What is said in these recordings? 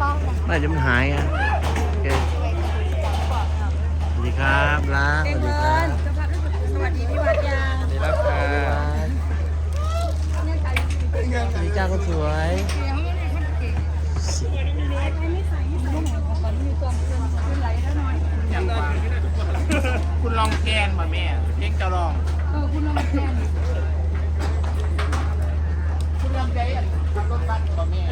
ป๋องเนี่ยไม่เดี๋ยวมันหายอะโอเคสวัสดีครับลาสวัสดีครับสวัสดีพี่วัดยาสวัสดีครับสวัสดีจ้าคนสวยคุณลองแกนมาแม่เพลงจะลองคุณลองแกนคุณลองใจอะขับรถบัสมาแม่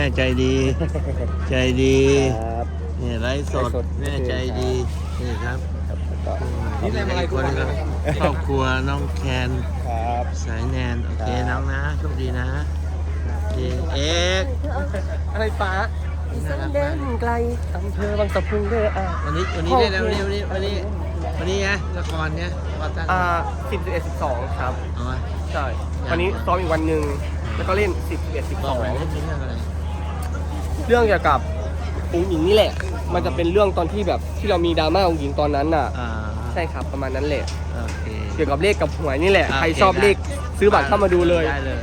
ม่ใจดี ใจดีครับ นี่ไลฟ์สดไลฟ์สด แม่ใจดีนี่ครับครับแล้วก็นี่อะไรคนก็ครอบครัวน้องแคน ครับ สายแนน โอเค ครับ น้องนะโชคดีนะโอเคเอ็กซ์อะไรป้าอีสานแดนไกลอำเภอบางสะพุงเด้ออะวันนี้วันนี้ได้แล้ววันนี้วันนี้วันนี้วันนี้ไงละครเนี่ยว่าตั้งอ่าสิบสิบเอ็ดสิบสองครับ เอาวะใช่ วันนี้ซ้อมอีกวันหนึ่งแล้วก็เล่นสิบสิบเอ็ดสิบบสออกงหน่อยเล่นเป็นเรื่องอะไร เรื่องเกี่ยวกับองค์หญิงนี่แหละ มันจะเป็นเรื่องตอนที่แบบที่เรามีดราม่าองค์หญิงตอนนั้นน่ะ อ่าใช่ครับประมาณนั้นแหละ โอเค เกี่ยวกับเลขกับหวยนี่แหละ อ่าใครโอเคชอบเลขได้ซื้อบัตรเข้ามาดูเลย ได้เลย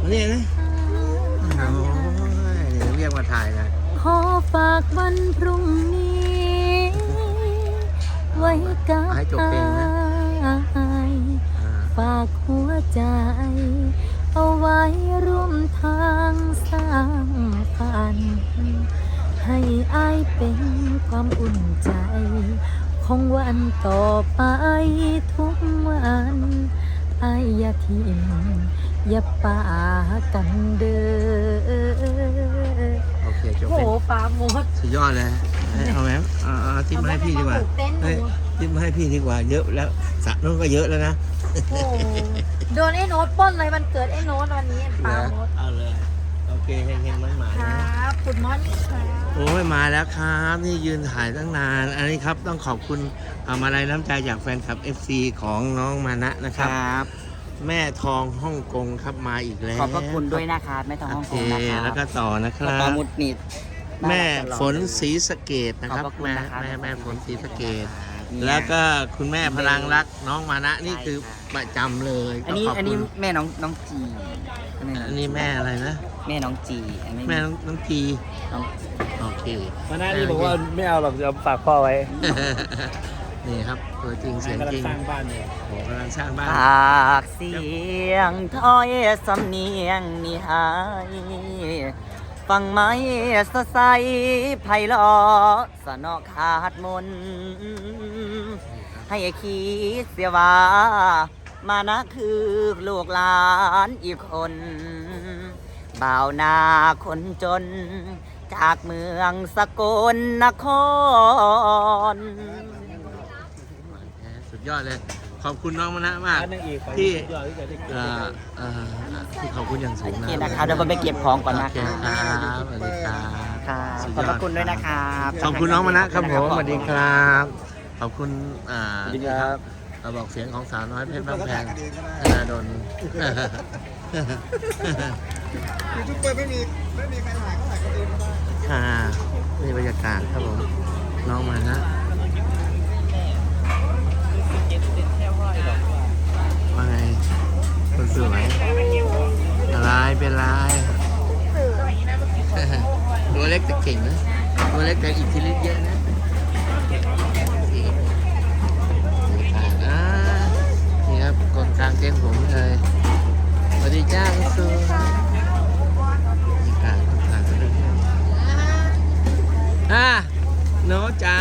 วันนี้นะโอ้ยเดี๋ยวเรียกมาถ่ายนะ ขอฝากวันพรุ่งนี้ ไว้กับให้จบเพลงนะอายอ่าฝากหัวใจ เอาไว้ร่วมทางสร้างฝัน ให้อายเป็นความอุ่นใจ ของวันต่อไปทุกวันอายอย่าทิ้งอย่าป่ากันเด้อโอเคจบโหเพลงปลาหมดสุดยอดเลย เอ้ยเอาไหมเอาเอาทิปมาให้พี่ดีกว่าเต้นหนูเฮ้ยทิปมาให้พี่ดีกว่า เยอะแล้วสระนู้นก็เยอะแล้วนะโอ้โหโดนไอ้โน้ตปล้นเลยมันเกิดไอ้โน้ตวันนี้ปลาหมดเอาเลยโอเคเฮงเฮงมันหมาคนะรับคุณมอนี่ครับโอ้ยมาแล้วครับ นี่ยืนถ่ายตั้งนาน อันนี้ครับต้องขอบคุณเอามาลัยน้ำใจจากแฟนคลับ FC ของน้องมานะนะครับครับ แม่ทองฮ่องกงครับมาอีกแล้วขอบพระคุณด้วยนะครับแม่ทองโอฮ่องเคกงนะครับแล้วก็ต่อนะคปรัลาบหมุดนิด แม่น่ารักตลอดฝนศรีสะเกดนะครับขอบพระคุณแม่นะครับ แม่แม่ฝนศรีสะเกดเนี่ยแล้วก็คุณแม่พลังรักน้องมานะนี่คือประจำเลยอันนี้ก็ขบอันนี้คุณแม่น้องน้องจีอันนี้แม่อะไรนะ แม่น้องจีอันนี้แม่น้องน้องจีน้องโอเคมาหน้านี่บอกว่าไม่เอาหรอกจะฝากพ่อไว้ นี่ครับตัวจริงเสียงจริงสร้างบ้านเนี่ยโอ้กำลังสร้างบ้านปากเสียงถ้อยสำเนียงนิหาย ฟังไหมสะใสไพเราะสนอขาดมน ให้คิดเสียว่า มานะคือลูกหลานอีกคนบ่าวนาคนจน จากเมืองสกลนคร สุดยอดเลย ขอบคุณน้องมนะมากนางเอกที่ยอดที่จะได้เกิดเอ่อเอ่อที่ขอบคุณอย่างสูโองนะเคนะครับเดี๋ยวผมไปเก็บของก่อนนะโอเคคครัรับบสวัสดีครับครับสุดขอบยพอระคุณด้วยนะครับขอบคุณน้องมานะครับผมสวัสดีครับ ขอบคุณอ่าสวัสดีครับเราบอกเสียงของสาวน้อยเพชรบ้านแพงธนาดล ยูทูบเบอร์ไม่มีไม่มีใครถ่ายก็ถ่ายกันเองก็ได้ ค่ะนี่บรรยากาศครับผมน้องมานะายตัวเล็กแต่เก่งนะตัวเล็กแต่อิทธิฤทธิ์เยอะนะนี่ครับกดกลางเต็นผมเลยสวัสดีจ้าคุณซูนี่ค่ะคุณผ่านกลนเรื่อยๆอะโน้จ๋า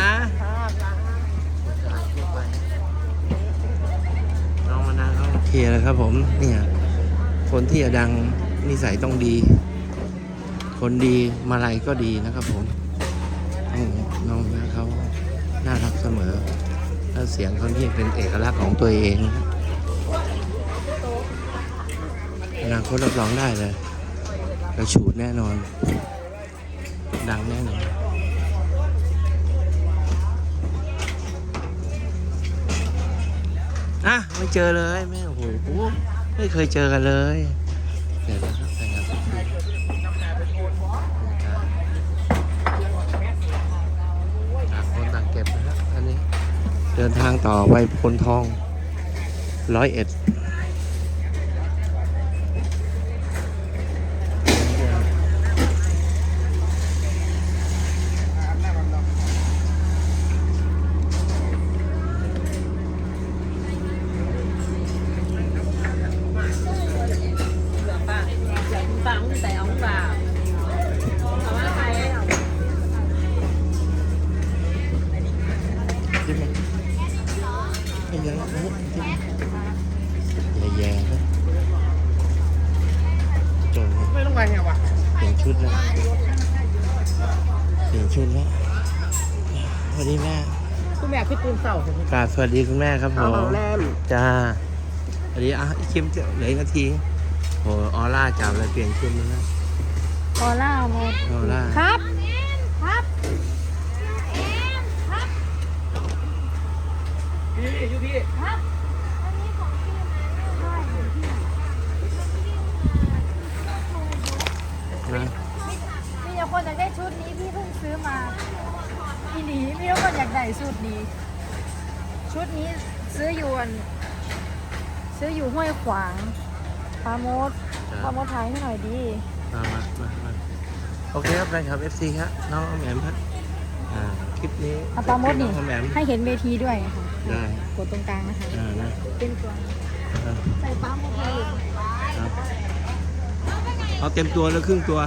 น้องมานาเขาเคลียร์แล้วครับผมเนี่ยคนที่จะดัง นิสัยต้องดี คนดีมาลัยก็ดีนะครับผมน้องน้องนะเขาน่ารักเสมอ แล้วเสียงเขาที่เป็นเอกลักษณ์ของตัวเองอนาคตรับรองได้เลยกระฉูดแน่นอน ดังแน่นอนอะไม่เจอเลยแม่โอ้โหไม่เคยเจอกันเลย เดี๋ยวนะครับแต่งงานสักทีต่างคนต่างเก็บนะครับอันนี้ เดินทางต่อไปพลทองร้อยเอ็ด ชุดแล้วสวัสดีแม่คุณแม่คือตื่นเศร้ากราบสวัสดีคุณแม่ครับผเอามแล่นจ้าสวัสดีอะอีกคิมจะเหลืออีกนาทีโอ้ออร่าจับเลยเปลี่ยนชุดแล้วนะพอล่าหมดออร่าครับครับ พี่อยู่พี่ นะ มีแต่คนอยากได้ชุดนี้พี่เพิ่งซื้อมาอีหลีมีแต่คนอยาก ได้ชุดนี้ ชุดนี้ซื้ออยู่อันซื้ออยู่ห้วยขวางพาโมดพาโมดถ่ายให้หน่อยดีมามามามาโอเคครับแฟนคลับ FC ครับน้องออมแอมครับอ่าคลิปนี้เอาปลาโมดน้นี่องออมแอม ให้เห็นเวทีด้วยค่ะได้ กดตรงกลางนะคะอ่านะเป็นตัวอ่าใส่ปลาโมดเลยเอาเอาเต็มตัวแล้วครึ่งตัว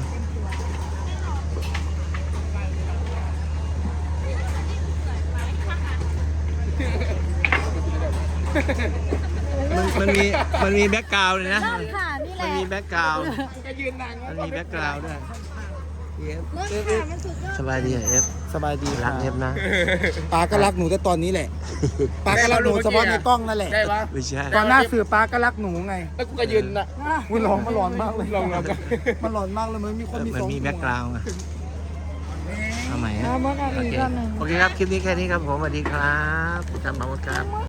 มันมันมีมันมีแบ็กกราวด์เลยนะเริ่มค่ะนี่แหมันละมีแบ็กกราวด์ก็ยืนดังมันมีแบ็กกราวด์ด้วยเอฟเริ่มค่ะมันสุดยอดสบายดีเหรอเอฟสบายดีรักเอฟนะป้าก็รักหนูแต่ตอนนี้แหละป้าก็รักหนูเฉพาะในกล้องนั่นแหละได้ปะไม่ใช่ตอนหน้าสื่อป้าก็รักหนูไงแล้วกูก็ยืนนะอุ้ยร้องมาร้อนมากเลยลองลองกันมันร้อนมากเลยมันมีคนมีมันสองมีหัวแบ็กกราวด์อะเอาใหม่ฮะเอาหมดเอาโออีกเครอบหนึ่ง โอเคครับ คลิปนี้แค่นี้ครับผมสวัสดีครับจำมาหมดครับ